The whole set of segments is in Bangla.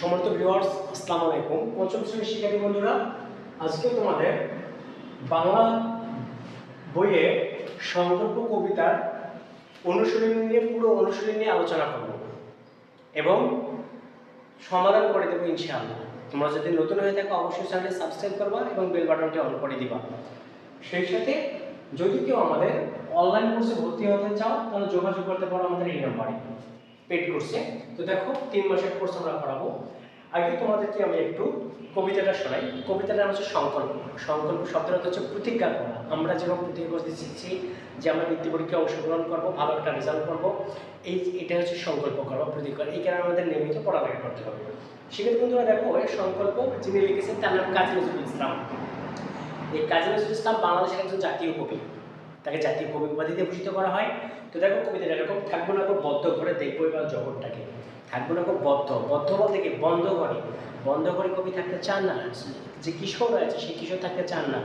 সমর্থ ভিউয়ার্স আসসালামু আলাইকুম। পঞ্চম শ্রেণির শিক্ষার্থী বন্ধুরা, আজকে তোমাদের বাংলা বইয়ে সংকল্প কবিতার অনুশীলনী নিয়ে, পুরো অনুশীলনী নিয়ে আলোচনা করব এবং সমাধান করে দেবো ইনশাআল্লাহ। তোমরা যদি নতুন হয়ে থাকো, অবশ্যই চ্যানেলটি সাবস্ক্রাইব করবা এবং বেল বাটনটি অন করে দিবা। সেই সাথে যদি কেউ আমাদের অনলাইন কোর্সে ভর্তি হতে চাও, তাহলে যোগাযোগ করতে পারো আমাদের এই নাম্বারে। পেড কোর্সে তো দেখো, তিন মাসের কোর্স আমরা করাবো আগে তোমাদেরকে আমি একটু কবিতাটা শোনাই। কবিতাটা হচ্ছে সংকল্প। সংকল্প অর্থ হচ্ছে প্রতিজ্ঞা করা আমরা যেরকম প্রতিজ্ঞা করতে শিখছি যে আমরা বৃত্তি পরীক্ষায় অংশগ্রহণ করব, ভালো একটা রেজাল্ট করব, এই এটা হচ্ছে সংকল্প করা প্রতিজ্ঞা এই কারণে আমাদের নিয়মিত পড়ালেখা করতে হবে। সেক্ষেত্রে বন্ধুরা, দেখো, এই সংকল্প যিনি লিখেছেন, তার নাম কাজী নজরুল ইসলাম। এই কাজী নজরুল ইসলাম বাংলাদেশের একজন জাতীয় কবি। তাকে জাতীয় কবি উপাধিতে ভূষিত করা হয়। তো দেখো কবিতাটা এরকম থাকব না খুব বদ্ধ ঘরে, দেখব এবার জগৎটাকে। থাকব না খুব বদ্ধ বদ্ধ বলতে কি? বন্ধ করে বন্ধ করে কবি থাকতে চান না? যে কিশোর রয়েছে সেই কিশোর থাকতে চান না।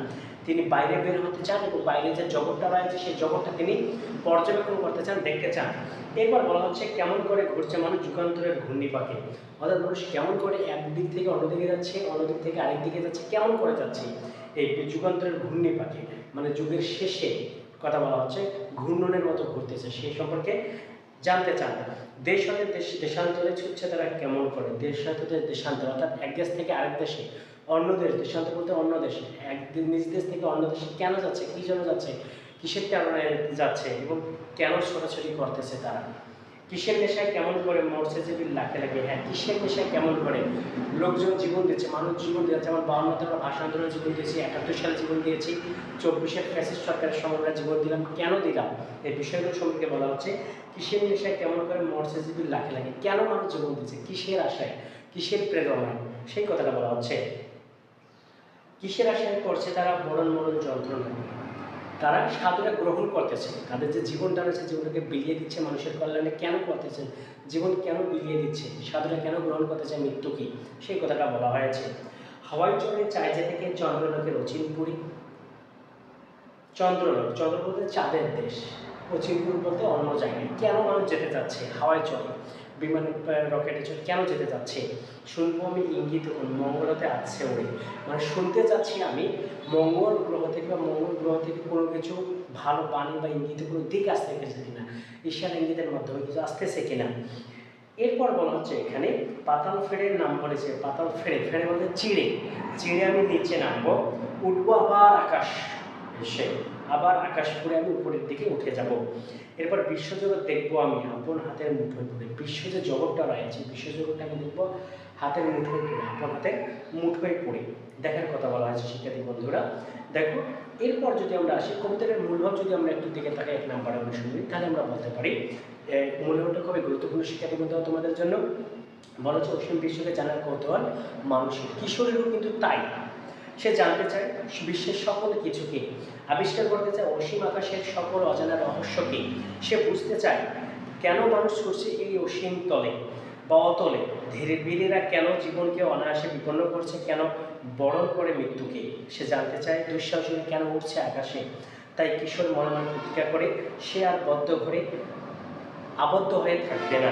তিনি বাইরে বের হতে চান এবং বাইরে যে জগৎটা রয়েছে, সেই জগৎটা তিনি পর্যবেক্ষণ করতে চান, দেখতে চান। এরপর বলা হচ্ছে, কেমন করে ঘুরছে মানুষ যুগান্তরের ঘূর্ণি পাকে অর্থাৎ মানুষ কেমন করে একদিক থেকে অন্যদিকে যাচ্ছে, অন্যদিক থেকে আরেক দিকে যাচ্ছে, কেমন করে যাচ্ছে? এই যুগান্তরের ঘূর্ণি পাকে মানে যুগের শেষে কথা বলা হচ্ছে, ঘূর্ণনের মতো ঘুরতেছে সেই সম্পর্কে জানতে চান দেশ হতে দেশ, দেশান্তরে ছুটছে তারা কেমন করে? দেশ হতে দেশ দেশান্তর, অর্থাৎ এক দেশ থেকে আরেক দেশে, অন্য দেশ, দেশান্তর বলতে অন্য দেশে, এক নিজ দেশ থেকে অন্য দেশে কেন যাচ্ছে? কী জন্য যাচ্ছে? কিসের কারণে যাচ্ছে? এবং কেন ছোটাছুটি করতেছে তারা? কিসের নেশায় কেমন করে মরছে যে লাখে লাগে হ্যাঁ কিসের নেশায় কেমন করে? লোকজন জীবন দিচ্ছে, মানুষ জীবন দিচ্ছে, যেমন বাউন্নতে আমরা ভাষা জীবন দিয়েছি, একাত্তর সালে জীবন দিয়েছি, চব্বিশের ফ্যাসিস্ট সরকারের সময় জীবন দিলাম, কেন দিলাম? এই বিষয়গুলো সম্পর্কে বলা হচ্ছে, কিসের নেশায় কেমন করে মরছে জীবন লাখে লাগে কেন মানুষ জীবন দিচ্ছে? কিসের আশায়? কিসের প্রেরণায়? সেই কথাটা বলা হচ্ছে। কিসের আশায় করছে তারা মরণ মরণ যন্ত্রণা তারা সাধুরা গ্রহণ করতেছে। তাদের যে জীবনটা রয়েছে, জীবনটাকে বিলিয়ে দিচ্ছে মানুষের কল্যাণে, কেন করতেছে? জীবন কেন বিলিয়ে দিচ্ছে? সাধুরা কেন গ্রহণ করতেছে? মৃত্যুকে সেই কথাটা বলা হয়েছে। হাওয়াই চলে চায় যে থেকে চন্দ্রলোকের অচিনপুরী। চন্দ্রলোক চন্দ্র চাঁদের দেশ। অচিনপুর বলতে অন্য জায়গায়। কেন মানুষ যেতে চাচ্ছে? হাওয়াই চলে বিমানে রকেটে চলে কেন যেতে যাচ্ছে? শুনব আমি ইঙ্গিত মঙ্গলতে আছে ওরে। মানে শুনতে চাচ্ছি আমি, মঙ্গল গ্রহ থেকে বা মঙ্গল গ্রহ থেকে কোনো কিছু ভালো বাণী বা ইঙ্গিতে কোনো দিক আসতে গেছে কিনা? ঈশ্বর ইঙ্গিতের মাধ্যমে কিছু আসতেছে কিনা? এরপর বলা হচ্ছে এখানে পাতাল ফেড়ের নাম বলেছে, পাতাল ফেড়ে। ফেড়ে বলতে চিড়ে। চিড়ে আমি নিচে নামবো, উঠবো আবার আকাশ এসে। আবার আকাশ পুরে আমি উপরের দিকে উঠে যাব। এরপর বিশ্বজগৎ দেখব আমি, আপন হাতের মুঠোয় পড়ে। বিশ্ব যে জগৎটা রয়েছে, বিশ্বজগৎটা আমি দেখব হাতের মুঠোয় পড়ে, আপন হাতের মুঠোয় পড়ে। দেখার কথা বলা হয়েছে, শিক্ষার্থী বন্ধুরা। দেখো, এরপর যদি আমরা আসি, কবিতার মূলভাব যদি আমরা একটু দিকে তাকাই, এক নাম্বারে অনুসরণ তাহলে আমরা বলতে পারি মূলভাবটা খুবই গুরুত্বপূর্ণ, শিক্ষার্থী বন্ধুরা, তোমাদের জন্য। বলা হচ্ছে অসীম বিশ্বকে জানার কৌতূহল মানুষের, কিশোরেরও কিন্তু তাই। সে জানতে চায় বিশ্বের সকল কিছুকে। আবিষ্কার করতে চায় অসীম আকাশের সকল অজানা রহস্যকে সে বুঝতে চায়, কেন মানুষ ছুটছে এই অসীম তলে বা অতলে? ধীরে বীরেরা কেন জীবনকে অনায়াসে বিপন্ন করছে? কেন বরণ করে মৃত্যুকে? সে জানতে চায় দুঃসাহসিনী কেন উঠছে আকাশে? তাই কিশোর মনে মনে প্রতিজ্ঞা করে সে আর বদ্ধ ঘরে আবদ্ধ হয়ে থাকবে না।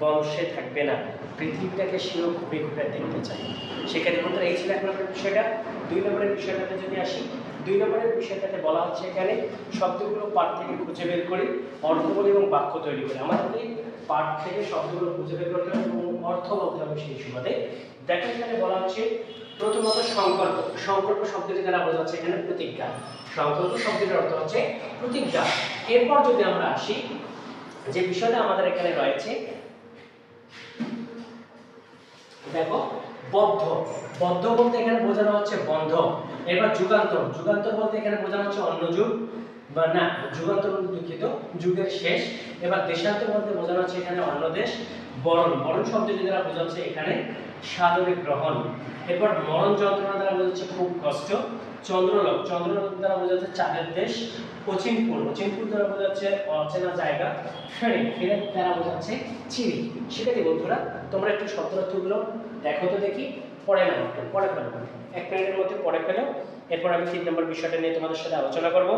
বংশে থাকবে না। পৃথিবীটাকে সেও ঘুরে ঘুরে দেখতে চায়। সেক্ষেত্রে বন্ধুরা, এই ছিল এক নম্বরের বিষয়টা। দুই নম্বরের বিষয়টাতে যদি আসি, দুই নম্বরের বিষয়টাতে বলা হচ্ছে এখানে, শব্দগুলো পাঠ থেকে খুঁজে বের করি অর্থ বলি এবং বাক্য তৈরি করি। আমাদেরকে পাঠ থেকে শব্দগুলো খুঁজে বের করতে হবে এবং অর্থ বলতে হবে সেই সুবাদে দেখো এখানে বলা হচ্ছে, প্রথমত সংকল্প। সংকল্প শব্দটি দ্বারা বোঝাচ্ছে এখানে প্রতিজ্ঞা। সংকল্প শব্দটির অর্থ হচ্ছে প্রতিজ্ঞা। এরপর যদি আমরা আসি, যে বিষয়টা আমাদের এখানে রয়েছে দেখো, বদ্ধ। বদ্ধ বলতে এখানে বোঝানো হচ্ছে বন্ধ। এবার যুগান্তর। যুগান্তর বলতে এখানে বোঝানো হচ্ছে অন্য যুগ। বা না, যুগান্তর দুঃখিত যুগের শেষ। এবার দেশান্তর বলতে বোঝানো হচ্ছে এখানে অন্য দেশ, বরণ। বরণ শব্দটি দ্বারা বোঝাচ্ছে এখানে সাদরে গ্রহণ। এরপর মরণ যন্ত্রণা দ্বারা বোঝাচ্ছে খুব কষ্ট। চন্দ্রলোক। চন্দ্রলোক দ্বারা বোঝাচ্ছে চাঁদের দেশ। অচিনপুর। অচিনপুর দ্বারা বোঝাচ্ছে অচেনা জায়গা। ফেরে ফেরে দ্বারা বোঝাচ্ছে চিড়ি সেটাকে বন্ধুরা? তোমরা একটু শব্দার্থগুলো দেখো তো দেখি। পড়ে একটু পড়ে ফেলো। এক মিনিটের মধ্যে পড়ে ফেলো। এরপর আমি তিন নম্বর বিষয়টা নিয়ে তোমাদের সাথে আলোচনা করব।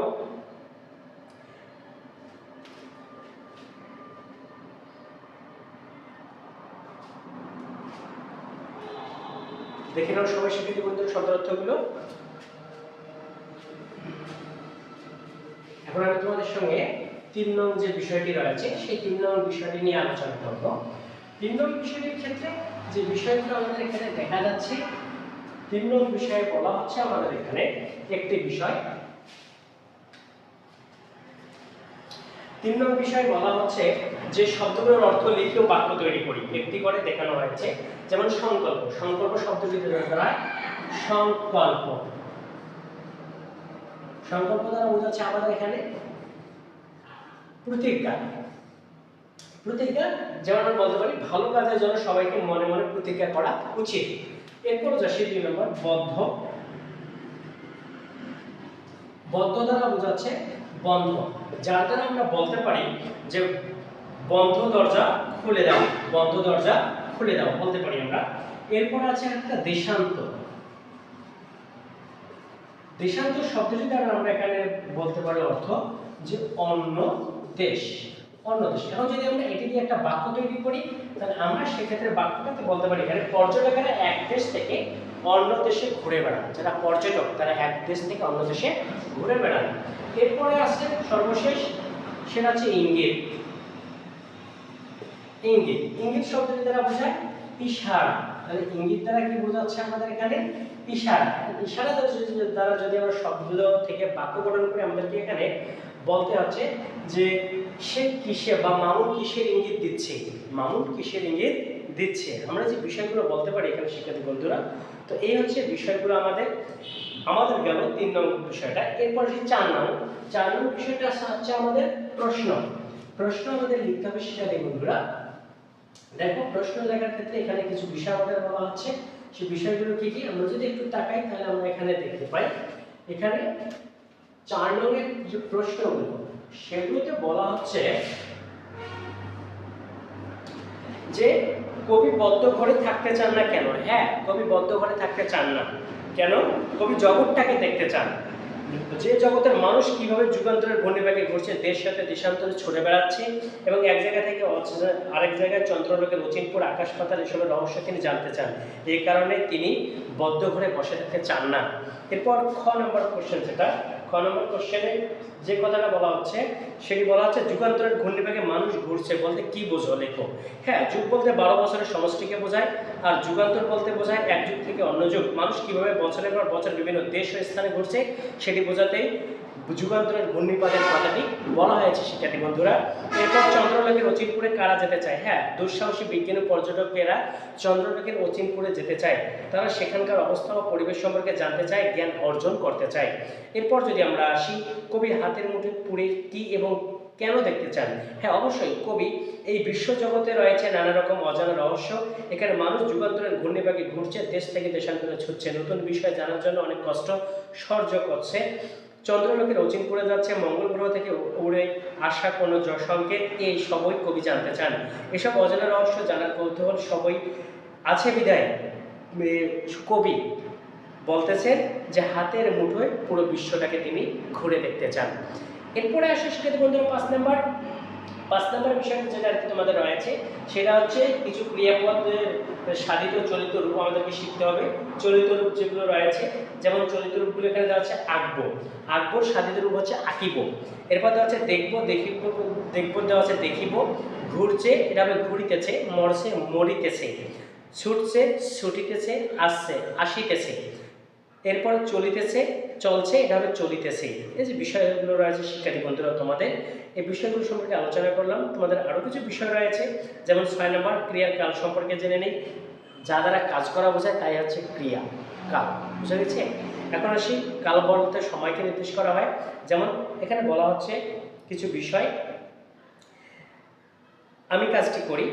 দেখে নাও সবাই স্বীকৃতি বন্ধুরা শব্দের অর্থগুলো। এখন আমি তোমাদের সঙ্গে তিন নং যে বিষয়টি রয়েছে, সেই তিন নং বিষয়টি নিয়ে আলোচনা করব। তিন নং বিষয়টির ক্ষেত্রে যে বিষয়গুলো আমাদের এখানে দেখা যাচ্ছে, তিন নং বিষয়ে বলা হচ্ছে আমাদের এখানে একটি বিষয়। তিন নং বিষয় বলা হচ্ছে যে শব্দগুলোর অর্থ লিখে বাক্য তৈরি করি। একটি করে দেখানো হয়েছে, যেমন সংকল্প। সংকল্প শব্দটি দ্বারা সংকল্প। সংকল্প দ্বারা বোঝাচ্ছে আমাদের এখানে প্রতিজ্ঞা। প্রতিজ্ঞা, যেমন আমরা বলতে পারি, ভালো কাজের জন্য সবাইকে মনে মনে প্রতিজ্ঞা করা উচিত। এরপর যাচ্ছে দুই নম্বর, বদ্ধ। বদ্ধ দ্বারা বোঝাচ্ছে বন্ধ। যার দ্বারা আমরা বলতে পারি যে বন্ধ দরজা খুলে দাও, বন্ধ দরজা খুলে দাও বলতে পারি আমরা। এরপর আছে একটা দেশান্ত। দেশান্ত শব্দটি দ্বারা আমরা এখানে বলতে পারি অর্থ যে অন্য দেশ। অন্য দেশ। এখন যদি আমরা এটি দিয়ে একটা বাক্য তৈরি করি, তাহলে আমরা সেক্ষেত্রে বাক্যটাতে বলতে পারি এখানে পর্যটকেরা এক দেশ থেকে অন্য দেশে ঘুরে বেড়ান। যারা পর্যটক, তারা এক দেশ থেকে অন্য দেশে ঘুরে বেড়ান। এরপরে আছে সর্বশেষ, সেটা হচ্ছে ইঙ্গিত। ইঙ্গিত। ইঙ্গিত শব্দটি দ্বারা বোঝায় ইশারা। তাহলে ইঙ্গিত দ্বারা কি বোঝাচ্ছে আমাদের এখানে? ইশারা। ইশারা দ্বারা যদি- আমরা শব্দগুলো থেকে বাক্য গঠন করে, আমাদেরকে এখানে বলতে হচ্ছে যে সে কিসে বা মামুন কিসের ইঙ্গিত দিচ্ছে? মামুন কিসের ইঙ্গিত দিচ্ছে। আমরা যে বিষয়গুলো বলতে পারি এখানে শিক্ষার্থী বন্ধুরা, তো এই হচ্ছে বিষয়গুলো আমাদের আমাদের গেল তিন নম্বর বিষয়টা। এরপর যে চার নম্বর চার নম্বর বিষয়টা হচ্ছে আমাদের প্রশ্ন। প্রশ্ন আমাদের লিখতে হবে শিক্ষার্থী বন্ধুরা। দেখো, প্রশ্ন লেখার ক্ষেত্রে এখানে কিছু বিষয় আমাদের বলা হচ্ছে। সেই বিষয়গুলো কি কি? আমরা যদি একটু তাকাই, তাহলে আমরা এখানে দেখতে পাই। এখানে চার নম্বরের যে প্রশ্নগুলো, সেগুলোতে বলা হচ্ছে যে কবি বদ্ধ ঘরে থাকতে চান না কেন? হ্যাঁ কবি বদ্ধ ঘরে থাকতে চান না। কেন? কবি জগৎটাকে দেখতে চান। যে জগতের মানুষ কীভাবে যুগান্তরের ঘূর্ণিপাকে ঘুরছে, দেশ সাথে দেশান্তরে ছড়ে বেড়াচ্ছে এবং এক জায়গা থেকে আরেক জায়গায় চন্দ্রলোকের অচিনপুর, আকাশ পাতাল এসবের রহস্য তিনি জানতে চান। এই কারণে তিনি বদ্ধ ঘরে বসে থাকতে চান না। এরপর খ নম্বর কোশ্চেন যেটা খ নম্বর কোশ্চেনে যে কথাটা বলা হচ্ছে, সেটি বলা হচ্ছে, যুগান্তরের ঘূর্ণিভাগে মানুষ ঘুরছে বলতে কি বোঝো লেখো হ্যাঁ যুগ বলতে বারো বছরের সমষ্টিকে বোঝায়, আর যুগান্তর বলতে বোঝায় এক যুগ থেকে অন্য যুগ। মানুষ কীভাবে বছরের পর বছর বিভিন্ন দেশ ও স্থানে ঘুরছে, সেটি বোঝাতেই যুগান্তরের ঘূর্ণিপাতের কথাটি বলা হয়েছে, শিক্ষার্থী বন্ধুরা। এরপর চন্দ্রলোকের অচিনপুরে কারা যেতে চায়? হ্যাঁ দুঃসাহসী বিজ্ঞানী পর্যটকেরা চন্দ্রলোকের অচিনপুরে যেতে চায়। তারা সেখানকার অবস্থা ও পরিবেশ সম্পর্কে জানতে চায়, জ্ঞান অর্জন করতে চায়। এরপর যদি আমরা আসি, কবি হাতের মুঠে পুরে কি এবং কেন দেখতে চান? হ্যাঁ অবশ্যই, কবি, এই বিশ্বজগতে রয়েছে নানা রকম অজানা রহস্য। এখানে মানুষ যুগান্তরের ঘূর্ণিপাকে ঘুরছে, দেশ থেকে দেশান্তরে ছুটছে। নতুন বিষয় জানার জন্য অনেক কষ্ট সহ্য করছে। চন্দ্রলোকের রচিন করে যাচ্ছে, মঙ্গল গ্রহ থেকে উড়ে আসা কোনো সংকেত এই সবই কবি জানতে চান। এসব অজানা রহস্য জানার কৌতূহল সবই আছে বিদায়। কবি বলতেছেন যে হাতের মুঠোয় পুরো বিশ্বটাকে তিনি ঘুরে দেখতে চান। এরপরে আসে শিক্ষার্থী বন্ধুরা, পাঁচ নাম্বার। পাঁচ নাম্বার বিষয়টা যেটা আর কি তোমাদের রয়েছে, সেটা হচ্ছে কিছু ক্রিয়াপদের সাধিত চলিত রূপ আমাদেরকে শিখতে হবে। চলিত রূপ যেগুলো রয়েছে, যেমন চলিত রূপগুলো এখানে দেওয়া হচ্ছে আঁকবো। আঁকবো সাধিত রূপ হচ্ছে আঁকিব। এরপর দেওয়া হচ্ছে দেখব, দেখিব, দেখব দেওয়া হচ্ছে দেখিব। ঘুরছে, এটা হবে ঘুরিতেছে, মরছে, মরিতেছে। ছুটছে, ছুটিতেছে, আসছে, আসিতেছে। এরপর চলিতেছে চলছে এটা চলিতেছে। এই যে বিষয়গুলো রয়েছে, শিক্ষার্থী বন্ধুরা, তোমাদের, এই বিষয়গুলো সম্পর্কে আলোচনা করলাম। তোমাদের আরও কিছু বিষয় রয়েছে, যেমন ছয় নম্বর ক্রিয়ার কাল সম্পর্কে জেনে নেই। যা দ্বারা কাজ করা বোঝায়, তাই হচ্ছে ক্রিয়া কাল বুঝা গেছে? এখন আসি, কাল বলতে সময়কে নির্দেশ করা হয়। যেমন, এখানে বলা হচ্ছে কিছু বিষয়। আমি কাজটি করি।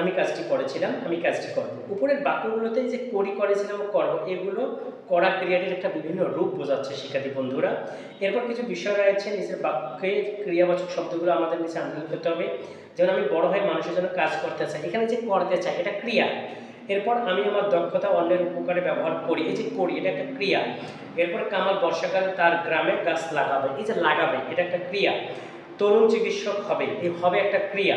আমি কাজটি করেছিলাম, আমি কাজটি করব। উপরের বাক্যগুলোতে যে করি, করেছিলাম করব, এগুলো করা ক্রিয়াটির একটা বিভিন্ন রূপ বোঝাচ্ছে শিক্ষার্থী বন্ধুরা। এরপর কিছু বিষয় রয়েছে নিজের বাক্যে ক্রিয়াবাচক শব্দগুলো আমাদের নিচে আন্দোলন করতে হবে। যেমন আমি বড় হয়ে মানুষের জন্য কাজ করতে চাই, এখানে যে করতে চাই, এটা ক্রিয়া। এরপর আমি আমার দক্ষতা অন্যের উপকারে ব্যবহার করি, এই যে করি, এটা একটা ক্রিয়া। এরপর কামাল বর্ষাকালে তার গ্রামে গাছ লাগাবে, এই যে লাগাবে, এটা একটা ক্রিয়া। তরুণ চিকিৎসক হবে, এই হবে একটা ক্রিয়া।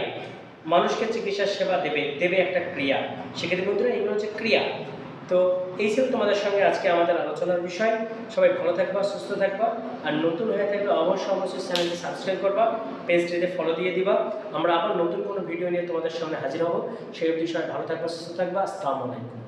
মানুষকে চিকিৎসা সেবা দেবে দেবে একটা ক্রিয়া। সেক্ষেত্রে বন্ধুরা, এগুলো হচ্ছে ক্রিয়া। তো এই ছিল তোমাদের সঙ্গে আজকে আমাদের আলোচনার বিষয়। সবাই ভালো থাকবা, সুস্থ থাকবা। আর নতুন হয়ে থাকলে অবশ্যই অবশ্যই চ্যানেলটি সাবস্ক্রাইব করবা, পেজটিতে ফলো দিয়ে দিবা। আমরা আবার নতুন কোনো ভিডিও নিয়ে তোমাদের সামনে হাজির হব। সেই বিষয়ে ভালো থাকবা, সুস্থ থাকবা। আসসালামু আলাইকুম।